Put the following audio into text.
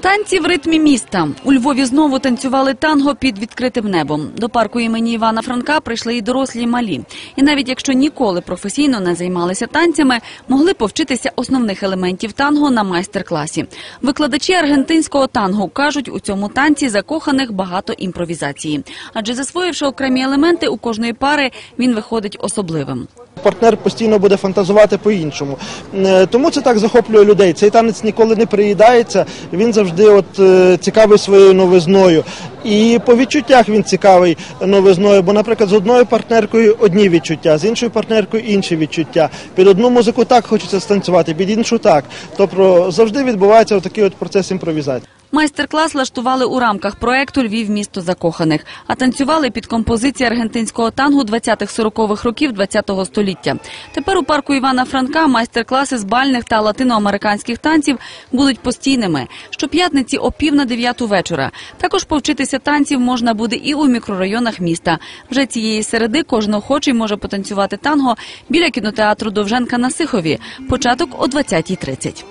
Танці в ритмі міста. У Львові знову танцювали танго під відкритим небом. До парку імені Івана Франка прийшли і дорослі, і малі. І навіть якщо ніколи професійно не займалися танцями, могли повчитися основних елементів танго на майстер-класі. Викладачі аргентинського танго кажуть, у цьому танці закоханих багато імпровізації. Адже засвоївши окремі елементи, у кожної пари він виходить особливим. Партнер постійно буде фантазувати по-іншому. Е, Тому це так захоплює людей. Цей танець ніколи не приїдається. Він завжди от е, цікавий своєю новизною. І по відчуттях він цікавий новизною. Бо, наприклад, з одною партнеркою одні відчуття, з іншою партнеркою інші відчуття. Під одну музику так хочеться станцювати, під іншу так. Тобто завжди відбувається такий от процес імпровізації. Майстер-клас влаштували у рамках проекту Львів місто закоханих, а танцювали під композиції аргентинського тангу 20-40-х років ХХ століття. Тепер у парку Івана Франка майстер-класи з бальних та латиноамериканських танців будуть постійними. Щоп'ятниці о пів на дев'яту вечора. Також повчитися танців можна буде і у мікрорайонах міста. Вже цієї середи кожен охочий може потанцювати танго біля кінотеатру Довженка на Сихові. Початок о 20.30.